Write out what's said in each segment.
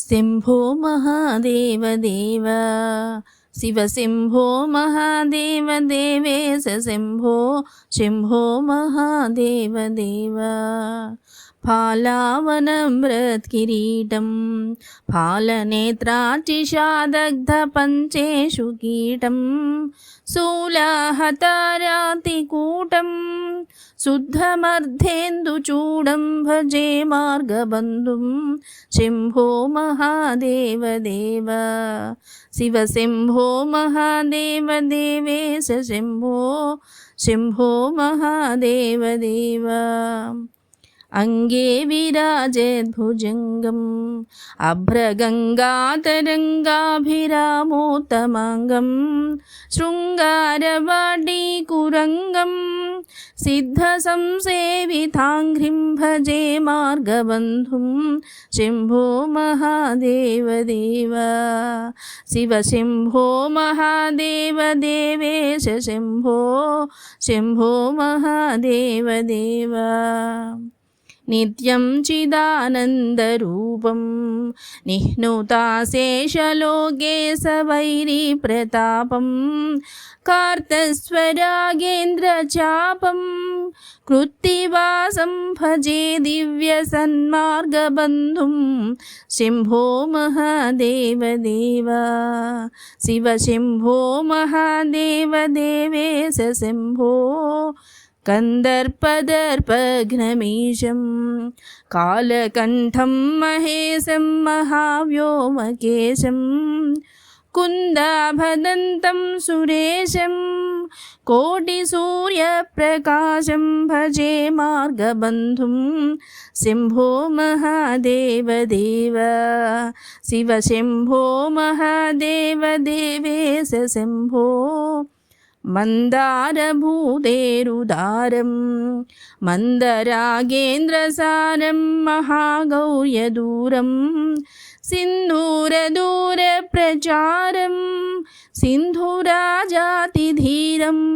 सिंभो महादेवदेव शिवसिंभो महादेवदेवेशिंभो शिम्भो महादेवदेव फालावनमृत्किरीटं फालनेत्राचिषादग्धपञ्चेषु कीटं शूलाहतरातिकूटम् शुद्धमर्धेन्दुचूडं भजे मार्गबन्धुं शम्भो महादेवदेव शिवशम्भो महादेवदेवेश शम्भो शम्भो महादेवदेव महादेव देव अङ्गे विराजेद्भुजङ्गम् अभ्रगङ्गातरङ्गाभिरामोत्तमाङ्गं शृङ्गारवाडीकुरङ्गं सिद्धसंसेविताङ्घ्रिं भजे मार्गबन्धुं शम्भो महादेव देव शिव शम्भो नित्यं चिदानन्दरूपं निह्नुताशेषलोके सवैरीप्रतापं कार्तस्वरागेन्द्रचापं कृत्तिवासं भजे दिव्यसन्मार्गबन्धुं शम्भो महादेव देव शिव शम्भो महादेव देवेश शम्भो कन्दर्पदर्पघ्नमीशं कालकण्ठं महेशं महाव्योमकेशं कुन्दाभदन्तं सुरेशं कोटिसूर्यप्रकाशं भजे मार्गबन्धुं शम्भो महादेव देव शिव शम्भो महादेव देवेश शम्भो मन्दारभूतेरुदारं मन्दरागेन्द्रसारं महागौर्यदूरं सिन्धूरदूरप्रचारं सिन्धुराजातिधीरं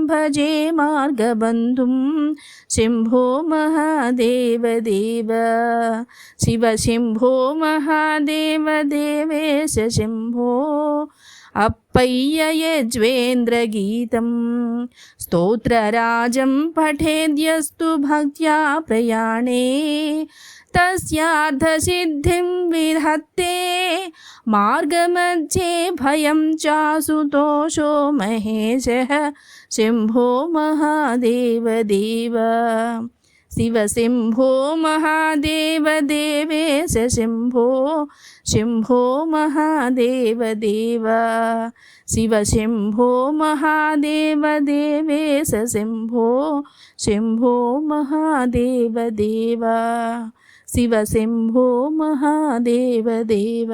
भजे मार्गबन्धुं शम्भो महादेव देव शिव शम्भो महादेव देवेश शम्भो अप्पय्ययज्वेन्द्रगीतं स्तोत्रराजं पठेद्यस्तु भक्त्या प्रयाणे। तस्यार्धसिद्धिं विधत्ते। मार्गमध्ये भयं चासुतोषो महेशः। शम्भो महादेव देव శివశంభో మహాదేవదేవేశ శంభో శంభో మహాదేవదేవ శివశంభో మహాదేవదేవేశ శంభో శంభో మహాదేవదేవ శివశంభో మహాదేవదేవ